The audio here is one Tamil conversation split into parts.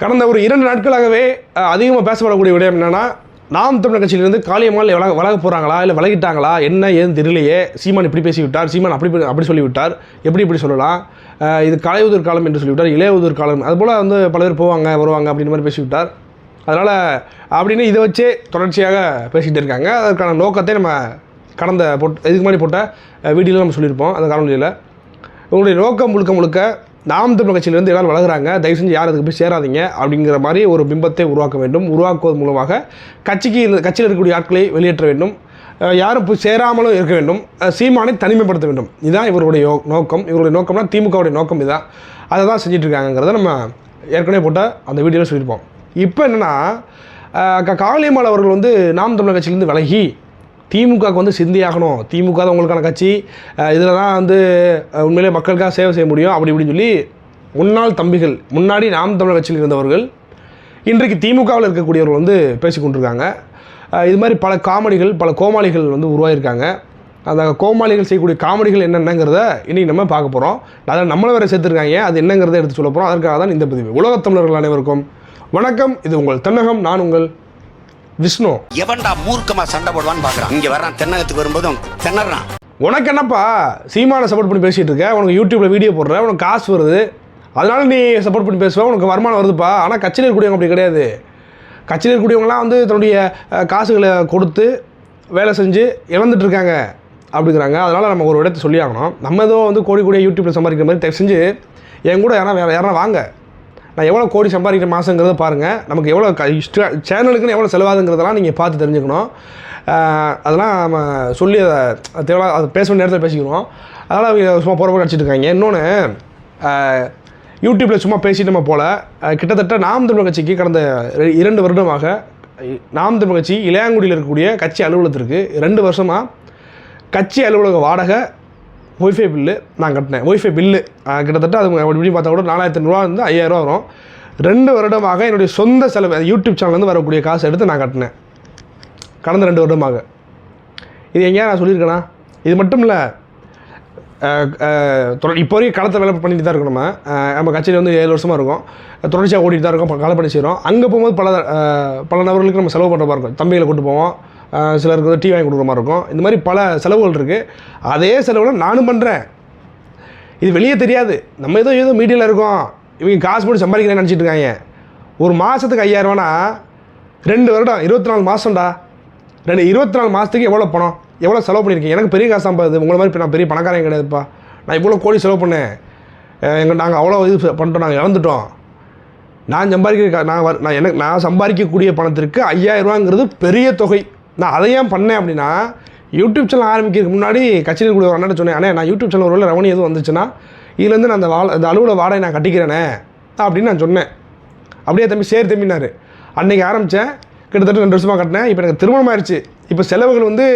கடந்த ஒரு இரண்டு நாட்களாகவே அதிகமாக பேசப்படக்கூடிய விடயம் என்னென்னா நாம் தமிழர் கட்சியிலிருந்து காளியம்மாள் விலக வளக போகிறாங்களா இல்லை வளகிட்டாங்களா என்ன ஏதுன்னு தெரியலையே. சீமான் இப்படி பேசிவிட்டார் சீமான் அப்படி அப்படி சொல்லிவிட்டார். எப்படி இப்படி சொல்லலாம்? இது கலையுதிர் காலம் என்று சொல்லிவிட்டார் இளையுதிர் காலம். அதுபோல் வந்து பல பேர் போவாங்க வருவாங்க அப்படின்னு மாதிரி பேசிவிட்டார். அதனால் அப்படின்னு இதை வச்சே தொடர்ச்சியாக பேசிகிட்டு இருக்காங்க. அதற்கான நோக்கத்தை நம்ம கடந்த போட் இதுக்கு முன்னாடி போட்ட வீடியோவில் நம்ம சொல்லியிருப்போம் அந்த காலநிலையில் உங்களுடைய நோக்கம் முழுக்க முழுக்க நாம் தமிழ் கட்சியிலேருந்து எல்லாரும் வளர்கிறாங்க. தயவு செஞ்சு யார் அதுக்கு போய் சேராதீங்க அப்படிங்கிற மாதிரி ஒரு பிம்பத்தை உருவாக்க வேண்டும். உருவாக்குவதன் மூலமாக கட்சிக்கு கட்சியில் இருக்கக்கூடிய ஆட்களை வெளியேற்ற வேண்டும். யாரும் போய் சேராமலும் இருக்க வேண்டும். சீமானை தனிமைப்படுத்த வேண்டும். இதுதான் இவருடைய நோக்கம். இவருடைய நோக்கம்னா திமுகவுடைய நோக்கம் இதுதான் அதை தான் செஞ்சிட்ருக்காங்கிறத நம்ம ஏற்கனவே போட்ட அந்த வீடியோவில் சொல்லியிருப்போம். இப்போ என்னென்னா காளியம்மாள் அவர்கள் வந்து நாம் தமிழர் கட்சியிலேருந்து விலகி திமுகவுக்கு வந்து சிந்தியாகணும். திமுக தான் உங்களுக்கான கட்சி. இதில் தான் வந்து உண்மையிலே மக்களுக்காக சேவை செய்ய முடியும். அப்படி இப்படின்னு சொல்லி முன்னாள் தம்பிகள் முன்னாடி நாம் தமிழர் கட்சியில் இருந்தவர்கள் இன்றைக்கு திமுகவில் இருக்கக்கூடியவர்கள் வந்து பேசிக்கொண்டிருக்காங்க இது மாதிரி பல காமெடிகள் பல கோமாளிகள் வந்து உருவாகியிருக்காங்க அந்த கோமாளிகள் செய்யக்கூடிய காமெடிகள் என்னென்னங்கிறத இன்றைக்கி நம்ம பார்க்க போகிறோம் அதில் நம்மளை வேறு சேர்த்துருக்காங்க. அது என்னங்கிறத எடுத்து சொல்ல போகிறோம் அதற்காக தான் இந்த பதிவு. உலகத் தமிழர்கள் அனைவருக்கும் வணக்கம். இது உங்கள் தன்னகம். நான் உங்கள் விஷ்ணு. எவன்டா மூர்க்கமா சண்டை போடுவான்னு பாக்குறான். இங்க வர்றான் தென்னகத்துக்கு வரும்போதும் திணறான். உனக்கு என்னப்பா சீமானை சப்போர்ட் பண்ணி பேசிகிட்டு இருக்க? உனக்கு யூடியூப்பில் வீடியோ போடுற உனக்கு காசு வருது. அதனால நீ சப்போர்ட் பண்ணி பேசுவ உனக்கு வருமானம் வருதுப்பா. ஆனால் கட்சியில் இருக்கக்கூடியவங்க அப்படி கிடையாது. கட்சியில் இருக்கக்கூடியவங்களாம் வந்து தன்னுடைய காசுகளை கொடுத்து வேலை செஞ்சு இழந்துட்டு இருக்காங்க அப்படிங்கிறாங்க. அதனால் நம்ம ஒரு இடத்த சொல்லி ஆகணும் நம்ம ஏதோ வந்து கோடி கோடியாக யூடியூப்பில் சம்பாதிக்கிற மாதிரி தயவு செஞ்சு என் கூட யாரா வேறு யாரா வாங்க. நான் எவ்வளோ கோடி சம்பாதிக்கிற மாதங்கிறத பாருங்கள் நமக்கு எவ்வளோ க சேனலுக்குன்னு எவ்வளோ செலவாகுங்கிறதெல்லாம் நீங்கள் பார்த்து தெரிஞ்சுக்கணும். அதெல்லாம் நம்ம சொல்லி அதை தேவை அதை பேச நேரத்தில் பேசிக்கணும் அதனால் அவங்க சும்மா போகிற போய் அடிச்சிட்டு இருக்காங்க. இன்னொன்று யூடியூப்பில் சும்மா பேசிட்டு நம்ம போல். கிட்டத்தட்ட நாம் தமிழ் கட்சிக்கு கடந்த ரெ- இரண்டு வருடமாக நாம் தமிழ் கட்சி இளையாங்குடியில் இருக்கக்கூடிய கட்சி அலுவலகத்திற்கு ரெண்டு வருஷமாக கட்சி அலுவலக வாடகை ஒய்ஃபை பில்லு நான் கட்டினேன். ஒய்ஃபை பில்லு கிட்டத்தட்ட அது அப்படி பார்த்தா கூட நாலாயிரத்தி ரூபா வந்து ஐயாயிரரூவா வரும். ரெண்டு வருடமாக என்னுடைய சொந்த செலவு யூடியூப் சேனல்லேருந்து வரக்கூடிய காசு எடுத்து நான் கட்டினேன். கடந்த ரெண்டு வருடமாக. இது எங்கேயா நான் சொல்லியிருக்கேனா? இது மட்டும் இல்லை இப்போ வரைக்கும் களத்தில் வேலை பண்ணிட்டு தான் இருக்கணும்? நம்ம நம்ம கட்சியில் வந்து ஏழு வருஷமாக இருக்கும். தொடர்ச்சியாக ஓடிட்டு தான் இருக்கோம். களை பண்ணி செய்கிறோம் அங்கே போகும்போது பல பல நபர்களுக்கு நம்ம செலவு பண்ணுற மாதிரி இருக்கும். தம்பிகளை கூட்டு போவோம். சிலருக்கு வந்து டீ வாங்கி கொடுக்குற மாதிரி இருக்கும். இந்த மாதிரி பல செலவுகள் இருக்குது அதே செலவில் நானும் பண்ணுறேன் இது வெளியே தெரியாது. நம்ம ஏதோ ஏதோ மீடியாவில் இருக்கோம். இவங்க காசு போட்டு சம்பாதிக்கிறேன்னு நினச்சிட்டு இருக்காங்க. ஒரு மாதத்துக்கு ஐயாயிரரூவானா ரெண்டு வருடம் இருபத்தி நாலு மாதம்டா ரெண்டு இருபத்தி நாலு மாதத்துக்கு எவ்வளோ பணம்? எவ்வளோ செலவு பண்ணியிருக்கீங்க? எனக்கு பெரிய காசு சம்பாது உங்களை மாதிரி நான் பெரிய பணக்காரன் கிடையாதுப்பா. நான் இவ்வளோ கோடி செலவு பண்ணேன். எங்கள் நாங்கள் அவ்வளோ இது பண்ணிட்டோம் நாங்கள் இழந்துட்டோம். நான் சம்பாதிக்கிற நான் நான் எனக்கு நான் சம்பாதிக்கக்கூடிய பணத்திற்கு ஐயாயிரரூவாங்கிறது பெரிய தொகை. நான் அதை ஏன் பண்ணேன் அப்படின்னா யூடியூப் சேனல் ஆரம்பிக்கிறதுக்கு முன்னாடி கட்சியில் கூட ஒரு அண்ணன் சொன்னேன் அண்ணே நான் யூடியூப் சேனல் ஒரு ரெவன்யூ எதுவும் வந்துச்சுன்னா இதுலேருந்து நான் அந்த வாழ அந்த அலுவலக வாடகை நான் கட்டிக்கிறேனே அப்படின்னு நான் சொன்னேன். அப்படியே தம்பி சரி தம்பினார். அன்னைக்கு ஆரம்பித்தேன் கிட்டத்தட்ட ரெண்டு வருஷமாக கட்டினேன். இப்போ எனக்கு திருமணம் ஆயிடுச்சு இப்போ செலவுகள் வந்து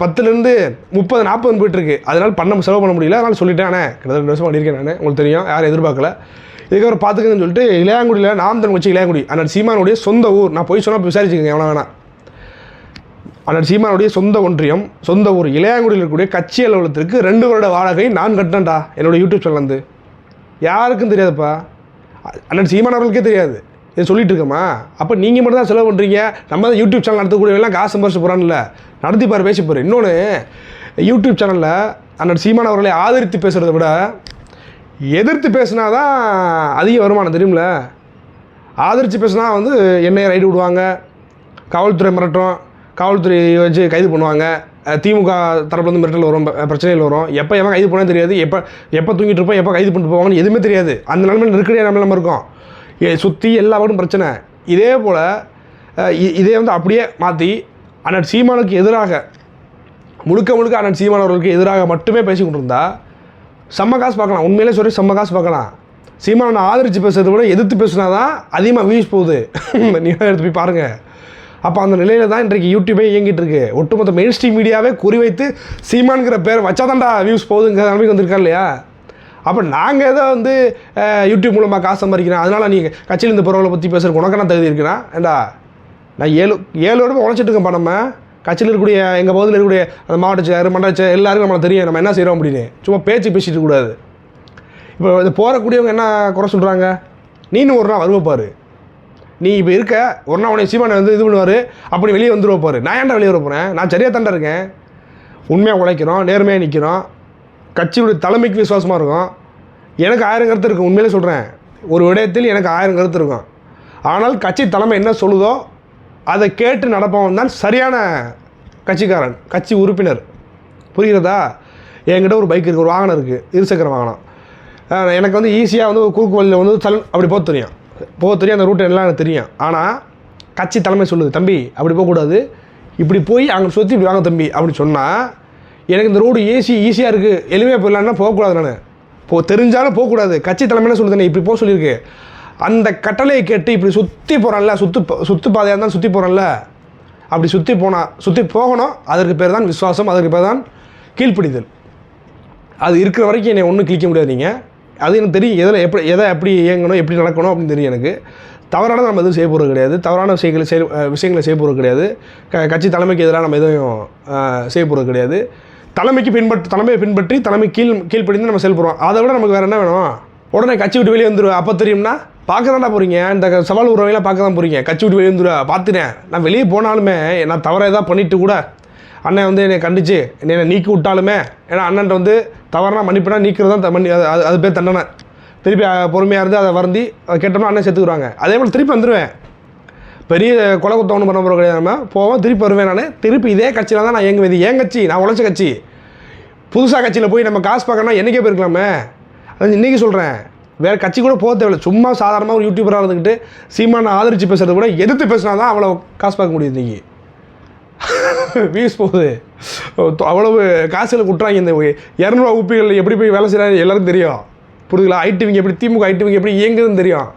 பத்துலேருந்து முப்பது நாற்பது போயிட்டுருக்கு. அதனால் பண்ண செலவு பண்ண முடியல. அதனால் சொல்லிட்டேன் கிட்டத்தட்ட ரெண்டு வருஷமாக இருக்கேன் நான். உங்களுக்கு தெரியும். யாரும் எதிர்பார்க்கல. இதுக்கப்புறம் பார்த்துக்கங்கன்னு சொல்லிட்டு இளையாங்குடியில் நாம் தன் வச்சு இளையாங்குடி அண்ணன் சீமானுடைய சொந்த ஊர். நான் போய் சொன்னால் விசாரிச்சுக்கோங்க எவ்வளோ வேணாம் அண்ணன் சீமானுடைய சொந்த ஒன்றியம் சொந்த ஊர் இளையாங்குடியில் இருக்கக்கூடிய கட்சி அலுவலகத்திற்கு ரெண்டு வருட வாடகை நான் கட்டினேன்டா என்னோட யூடியூப் சேனல்லேருந்து யாருக்கும் தெரியாதுப்பா. அண்ணன் சீமான் அவர்களுக்கே தெரியாது. இதை சொல்லிட்டு இருக்கோமா? அப்போ நீங்கள் மட்டும் தான் செலவு பண்ணுறீங்க நம்ம தான் யூடியூப் சேனல் நடத்தக்கூடியவெல்லாம் காசு சம்பாரிச்சு போகிறான்ல நடத்திப்பார் பாரு பேசி இன்னொன்று யூடியூப் சேனலில் அண்ணன் சீமான் அவர்களை ஆதரித்து பேசுகிறத விட எதிர்த்து பேசுனா தான் அதிக வருமானம் தெரியுமில்ல ஆதரித்து பேசினா வந்து என்னையை ரைடு விடுவாங்க. காவல்துறை மிரட்டும் காவல்துறை வச்சு கைது பண்ணுவாங்க. திமுக தரப்புலேருந்து மிரட்டல் வரும் பிரச்சனைகள் வரும். எப்போ எவன் கைது பண்ணே தெரியாது. எப்போ எப்போ தூங்கிட்டு இருப்போம் எப்போ கைது பண்ணிட்டு போவாங்கன்னு எதுவுமே தெரியாது. அந்த நிலமையில் நெருக்கடியாக நம்ம நம்ம இருக்கோம். சுற்றி எல்லா பக்கம் பிரச்சனை. இதே போல் இதே வந்து அப்படியே மாற்றி அண்ணன் சீமானுக்கு எதிராக முழுக்க முழுக்க அண்ணன் சீமான் அவர்களுக்கு எதிராக மட்டுமே பேசி கொண்டிருந்தா செம்ம காசு பார்க்கலாம். உண்மையிலே சொல்லி செம்ம காசு பார்க்கலாம். சீமானை ஆதரித்து பேசுறதை விட எதிர்த்து பேசுனா தான் அதிகமாக வீஸ் போகுது. நீங்கள் எடுத்து போய் பாருங்கள் அப்போ அந்த நிலையில் தான் இன்றைக்கு யூடியூபே இயங்கிட்டு இருக்கு. ஒட்டுமொத்த மெயின் ஸ்ட்ரீம் மீடியாவே குறிவைத்து சீமான்கிற பேர் வச்சாதான்டா வியூஸ் போகுதுங்கிற நிலைமைக்கு வந்திருக்கா இல்லையா? அப்போ நாங்கள் ஏதோ வந்து யூடியூப் மூலமாக காசு சம்பாதிக்கிறோம். அதனால் நீ கட்சியிலேருந்து போகிறவங்களை பற்றி பேசுகிற உனக்கு நான் தகுதி இருக்குண்ணா ஏண்டா நான் ஏழு ஏழு வருடம் உழைச்சிட்டு இருக்கேன்ப்பா நம்ம. கட்சியில் இருக்கக்கூடிய எங்கள் பகுதியில் இருக்கக்கூடிய அந்த மாவட்ட செயலர் மண்டல செயலர் எல்லாருக்கும் நம்மளை தெரியும். நம்ம என்ன செய்கிறோம் அப்படின்னு. சும்மா பேச்சு பேசிட்டு கூடாது. இப்போ இது போகக்கூடியவங்க என்ன குறை சொல்கிறாங்க நீனு ஒரு நாள் வருவ நீ இப்போ இருக்க ஒரு உடனே சீமானை வந்து இது பண்ணுவார் அப்படி வெளியே வந்துருவ பாரு. நான் ஏன்டா வெளியே வர போகிறேன் நான் சரியாக தாண்டா இருக்கேன்? உண்மையாக உழைக்கிறோம் நேர்மையாக நிற்கிறோம் கட்சியுடைய தலைமைக்கு விசுவாசமாக இருக்கும். எனக்கு ஆயிரம் கருத்து இருக்கும் உண்மையிலே சொல்கிறேன் ஒரு விடயத்தில் எனக்கு ஆயிரம் கருத்து இருக்கும். ஆனால் கட்சி தலைமை என்ன சொல்லுதோ அதை கேட்டு நடப்பவன் தான் சரியான கட்சிக்காரன் கட்சி உறுப்பினர். புரிகிறதா? என்கிட்ட ஒரு பைக் இருக்குது ஒரு வாகனம் இருக்குது இருசக்கர வாகனம். எனக்கு வந்து ஈஸியாக வந்து ஒரு குறுக்கு வழியில் வந்து தல் அப்படி போக தெரியும். போக தெரியும் அந்த ரூட் எல்லாம் எனக்கு தெரியும். ஆனால் கட்சி தலைமை சொல்லுது தம்பி அப்படி போகக்கூடாது. இப்படி போய் அங்கே சுற்றி இப்படி வாங்க தம்பி அப்படி சொன்னால் எனக்கு இந்த ரோடு ஏசி ஈஸியாக இருக்குது எளிமையாக போயிடலான்னா போகக்கூடாது நான். போ தெரிஞ்சாலும் போகக்கூடாது. கட்சி தலைமையில என்ன சொல்லுது இப்படி போக சொல்லியிருக்கு. அந்த கட்டளையை கேட்டு இப்படி சுற்றி போகிறான்ல சுற்று சுற்று பாதையாக இருந்தாலும் சுற்றி போகிறான்ல அப்படி சுற்றி போனால் சுற்றி போகணும். அதற்கு பேர் தான் விஸ்வாசம் அதற்கு பேர் தான் கீழ்ப்பிடிதல். அது இருக்கிற வரைக்கும் என்னை ஒன்றும் கிழிக்க முடியாது நீங்கள் அது எனக்கு தெரியும். எதில் எப்படி எதை எப்படி இயங்கணும் எப்படி நடக்கணும் அப்படின்னு தெரியும் எனக்கு. தவறான நம்ம எதுவும் செய்ய போகிறது கிடையாது. தவறான விஷயங்களை செய் விஷயங்களை செய்ய போகிறது கிடையாது. க கட்சி தலைமைக்கு எதிராக நம்ம எதுவும் செய்ய போகிறது கிடையாது. தலைமைக்கு பின்பற்ற தலைமையை பின்பற்றி தலைமை கீழ் கீழ்ப்படிந்து நம்ம செயல்படுவோம் அதை விட நமக்கு வேறு என்ன வேணும்? உடனே கட்சி விட்டு வெளியே வந்துடுவேன் அப்போ தெரியும்னா பார்க்க தானே போகிறீங்க இந்த சவால் உறவையெல்லாம் பார்க்க தான் போகிறீங்க கட்சி விட்டு வெளியே வந்துடுவேன் பார்த்துட்டேன். நான் வெளியே போனாலுமே நான் தவறாக எதாவது பண்ணிட்டு கூட அண்ணன் வந்து என்னை கண்டிச்சு. என்னை நீக்கி விட்டாலுமே ஏன்னா அண்ணன்ட்ட வந்து தவறான மன்னிப்புனா நீக்கிறது தான் த- மன்னி அது அது- பேர் தண்டனை. திருப்பி பொறுமையாக இருந்து அதை வருந்தி அதை கேட்டோம்னா அண்ணன் செத்துக்குறாங்க அதே போல் திருப்பி வந்துடுவேன் பெரிய கொலை குத்தம் ஒன்றும் பண்ண போகிற கிடையாது நம்ம. போவோம் திருப்பி வருவேன் நான். திருப்பி இதே கட்சியில் தான் நான் இயங்குவது ஏன் கட்சி நான் உழைச்ச கட்சி. புதுசாக கட்சியில் போய் நம்ம காசு பார்க்கணும்னா என்றைக்கே போயிருக்கலாமே. அது இன்றைக்கி சொல்கிறேன் வேறு கட்சி கூட போக தேவையில்ல. சும்மா சாதாரணமாக ஒரு யூடியூபராக இருந்துக்கிட்டு சீமானை ஆதரித்து பேசுகிறத கூட எதிர்த்து பேசினா தான் அவ்வளோ காசு பார்க்க முடியும் இன்றைக்கி வீஸ் போகுது. அவ்வளவு காசுல குட்டுறாங்க இந்த இரநூறுவா உப்பிகள் எப்படி போய் வேலை செய்கிறாங்க எல்லோரும் தெரியும். புரியுதுங்களா? ஐட்டிவிங்க எப்படி திமுக ஐடிவிங்க எப்படி இயங்குதுன்னு தெரியும்.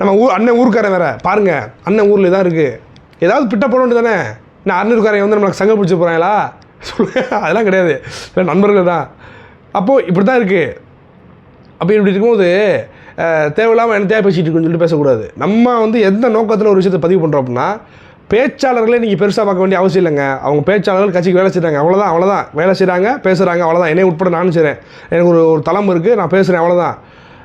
நம்ம ஊர் அண்ணன் ஊருக்காரன் வேற பாருங்கள் அண்ணன் ஊரில் தான் இருக்குது ஏதாவது பிட்ட போட வேண்டியது தானே? நான் அண்ணூருக்காரன் வந்து நம்மளுக்கு சங்க பிடிச்சி போகிறாங்களா சொல்லுங்க. அதெல்லாம் கிடையாது. இல்லை நண்பர்கள் தான். அப்போது இப்படி தான் இருக்குது அப்போ இப்படி இருக்கும்போது தேவையில்லாமல் என்ன தேவை பேசிகிட்டு இருக்குன்னு சொல்லிட்டு பேசக்கூடாது. நம்ம வந்து எந்த நோக்கத்தில் ஒரு விஷயத்தை பதிவு பண்ணுறோம் அப்படின்னா பேச்சாளர்களே நீங்கள் பெருசாக பார்க்க வேண்டிய அவசியம் இல்லைங்க. அவங்க பேச்சாளர்கள் கட்சிக்கு வேலை செய்கிறாங்க அவ்வளோதான் அவ்வளோதான் வேலை செய்கிறாங்க பேசுகிறாங்க அவ்வளோதான் என்னை உட்பட நானும் செய்கிறேன் எனக்கு ஒரு ஒரு தலைமை இருக்குது நான் பேசுகிறேன் அவ்வளோதான்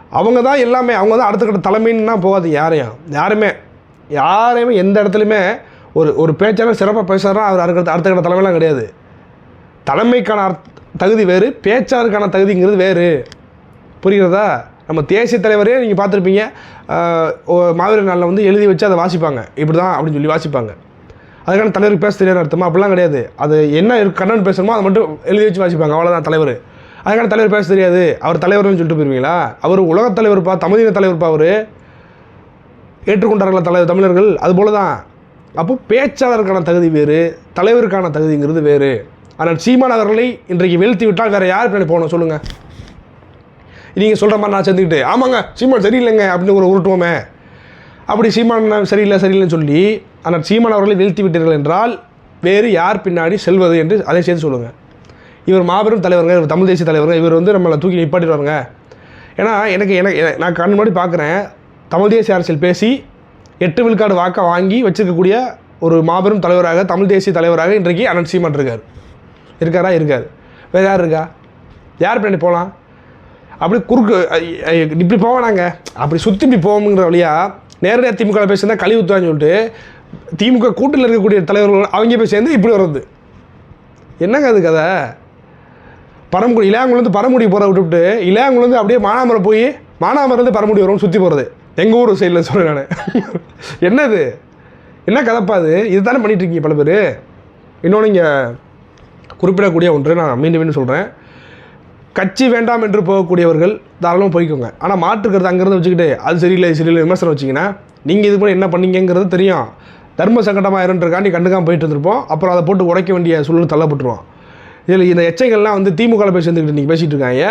அவங்க தான் எல்லாமே அவங்க தான் அடுத்த கட்ட தலைமைன்னா போகாது யாரையும். யாருமே யாரையுமே எந்த இடத்துலையுமே ஒரு ஒரு பேச்சாளர் சிறப்பாக பேசுகிறாரா அவர் அடுத்த அடுத்த கட்ட தலைமைலாம் கிடையாது. தலைமைக்கான அர்த்த- தகுதி வேறு பேச்சாளருக்கான தகுதிங்கிறது வேறு. புரிகிறதா? நம்ம தேசிய தலைவரே நீங்கள் பார்த்துருப்பீங்க. ஆஹ், மாவீரர் நாளில் வந்து எழுதி வச்சு அதை வாசிப்பாங்க. இப்படி தான் அப்படின்னு சொல்லி வாசிப்பாங்க. அதுக்கான தலைவருக்கு பேச தெரியாது அர்த்தமா? அப்படிலாம் கிடையாது. அது என்ன கண்ணன் பேசணுமோ அதை மட்டும் எழுதி வச்சு வாசிப்பாங்க. அவ்வளோதான் தலைவர். அதுக்கான தலைவர் பேச தெரியாது. அவர் தலைவர்னு சொல்லிட்டு போயிருவீங்களா? அவர் உலகத் தலைவர்ப்பா தமிழின தலைவர்ப்பா அவர்? ஏற்றுக்கொண்டார்களா தலைவர் தமிழர்கள்? அதுபோல தான் அப்போ பேச்சாளருக்கான தகுதி வேறு தலைவருக்கான தகுதிங்கிறது வேறு. ஆனால் சீமான் அவர்களை இன்றைக்கு வீழ்த்தி விட்டால் வேறு யார் பின்னாடி போகணும்? சொல்லுங்கள் நீங்கள் சொல்கிற மாதிரி நான் சேர்ந்துக்கிட்டு ஆமாங்க சீமான் சரியில்லைங்க அப்படின்னு ஒரு உருட்டுவோமே. அப்படி சீமான் சரியில்லை சரியில்லைன்னு சொல்லி ஆனால் சீமான் அவர்களை வீழ்த்தி விட்டீர்கள் என்றால் வேறு யார் பின்னாடி செல்வது என்று அதை சேர்த்து சொல்லுங்கள் இவர் மாபெரும் தலைவருங்க இவர் தமிழ் தேசிய தலைவருங்க இவர் வந்து நம்மளை தூக்கி நிப்பாட்டிடுவாருங்க. ஏன்னா எனக்கு எனக்கு எனக்கு- நான் கண் முன்னாடி பார்க்குறேன் தமிழ் தேசிய அரசியல் பேசி எட்டு விழுக்காடு வாக்கை வாங்கி வச்சிருக்கக்கூடிய ஒரு மாபெரும் தலைவராக தமிழ் தேசிய தலைவராக இன்றைக்கு அண்ணன் சீமான் இருக்கார். இருக்காரா? இருக்கார். வேறு யார் இருக்கா? யார் பின்னாடி போகலாம் அப்படி குறுக்கு ஐ- ஐ- இப்படி போவேனாங்க. அப்படி சுற்றி இப்படி போவோங்கிற வழியா நேரடியாக திமுக ல போய் சேர்ந்தா கழி ஊற்றுவான்னு சொல்லிட்டு திமுக கூட்டில் இருக்கக்கூடிய தலைவர்கள் அவங்க போய் சேர்ந்து இப்படி வர்றது. என்னங்க அது கதை? பரமக்குடி இளையாங்குலேருந்து பரமுடி போகிற விட்டுவிட்டு இளையாங்குலேருந்து அப்படியே மானாமரம் போய் மானாமரந்து பரமுடி வரும் சுற்றி போகிறது எங்கள் ஊர் சைடில் சொல்கிறேன் நான். என்னது? என்ன கதைப்பா அது? இதுதானே பண்ணிட்டு இருக்கீங்க பல பேர். இன்னொன்று இங்கே குறிப்பிடக்கூடிய ஒன்று நான் மீண்டும் மீண்டும் சொல்கிறேன் கட்சி வேண்டாம் என்று போகக்கூடியவர்கள் தாராளமாக போய்க்கோங்க. ஆனால் மாற்றுக்கிறது அங்கேருந்து வச்சுக்கிட்டு அது சரியில்லை சரியில்லை விமர்சனம் வச்சிங்கன்னா நீங்கள் இது பண்ணி என்ன பண்ணீங்கங்கிறது தெரியும். தர்ம சங்கடமாக இருன்றக்காண்டி கண்டுக்காம போயிட்டு இருந்திருப்போம். அப்புறம் அதை போட்டு உடைக்க வேண்டிய சூழ்நிலை தள்ளப்பட்டுருவோம். இதில் இந்த எச்சைகள்லாம் வந்து திமுக பேசி வந்துக்கிட்டு நீங்கள் பேசிகிட்டு இருக்காங்க.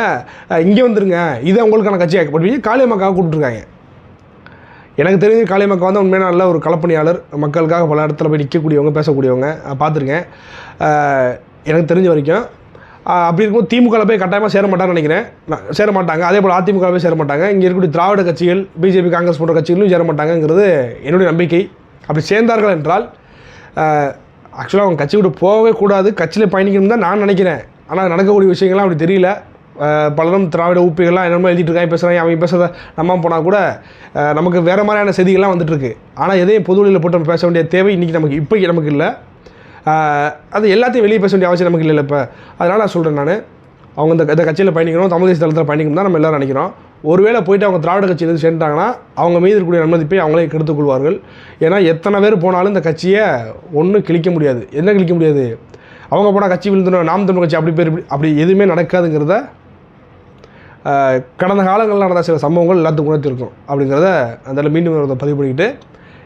இங்கே வந்துருங்க. இதை உங்களுக்கான கட்சி ஆக்கப்படுவீங்க காளியம்மாக்காக கூப்பிட்டுருக்காங்க. எனக்கு தெரிஞ்சு காளியம்மாக்கா வந்து உண்மையான நல்ல ஒரு களப்பணியாளர் மக்களுக்காக பல இடத்துல போய் நிற்கக்கூடியவங்க பேசக்கூடியவங்க பார்த்துருக்கேன். எனக்கு தெரிஞ்ச வரைக்கும் அப்படி இருக்கும்போது திமுக போய் கட்டாயமாக சேர மாட்டாங்கன்னு நினைக்கிறேன். சேர மாட்டாங்க. அதே போல் அதிமுக போய் சேர மாட்டாங்க. இங்கே இருக்கக்கூடிய திராவிட கட்சிகள் பிஜேபி காங்கிரஸ் போன்ற கட்சிகளும் சேர மாட்டாங்கங்கிறது என்னுடைய நம்பிக்கை. அப்படி சேர்ந்தார்கள் என்றால் ஆக்சுவலாக அவங்க கட்சி விட்டு போகவே கூடாது. கட்சியில் பயணிக்கணும் தான் நான் நினைக்கிறேன். ஆனால் நடக்கக்கூடிய விஷயங்கள்லாம் அப்படி தெரியல. பலரும் திராவிட ஊப்பிகள்லாம் என்னமோ எழுதிட்டு இருக்காங்க பேசுகிறாங்க அவங்க பேசுகிறத நம்ம போனால் கூட நமக்கு வேறு மாதிரியான செய்திகள்லாம் வந்துட்டுருக்கு ஆனால் எதையும் பொது வழியில் போட்டு நம்ம பேச வேண்டிய தேவை இன்றைக்கி நமக்கு இப்போக்கி நமக்கு இல்லை. அது எல்லாத்தையும் வெளியே பேச வேண்டிய அவசியம் நமக்கு இல்லை இப்போ. அதனால் நான் சொல்கிறேன் நான். அவங்க இந்த இந்த கட்சியில் பயணிக்கணும் தமிழ் தேசிய தளத்தில் பயணிக்கணும் தான் நம்ம எல்லோரும் நினைக்கிறோம். ஒருவேளை போயிட்டு அவங்க திராவிட கட்சியில் இருந்து சேர்ந்துட்டாங்கன்னா அவங்க மீது இருக்கக்கூடிய நன்மதிப்பை அவங்களே கெடுத்துக் கொள்வார்கள். ஏன்னா எத்தனை பேர் போனாலும் இந்த கட்சியை ஒன்றும் கிழிக்க முடியாது. என்ன கிழிக்க முடியாது? அவங்க போனால் கட்சி விழுந்துடும் நாம் தமிழ் கட்சி அப்படி பேர் இப்படி- அப்படி எதுவுமே நடக்காதுங்கிறத கடந்த காலங்களில் நடந்த சில சம்பவங்கள் எல்லாத்துக்கும் உணர்த்திருக்கும் அப்படிங்கிறத அதில் மீண்டும் பதிவு பண்ணிக்கிட்டு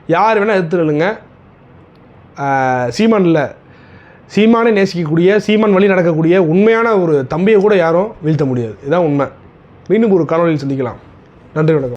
யார் வேணால் எடுத்துருங்க சீமானில். சீமானை நேசிக்கக்கூடிய சீமான் வழி நடக்கக்கூடிய உண்மையான ஒரு தம்பியை கூட யாரும் வீழ்த்த முடியாது. இதுதான் உண்மை. மீண்டும் ஒரு காணொலியில் சந்திக்கலாம். நன்றி வணக்கம்.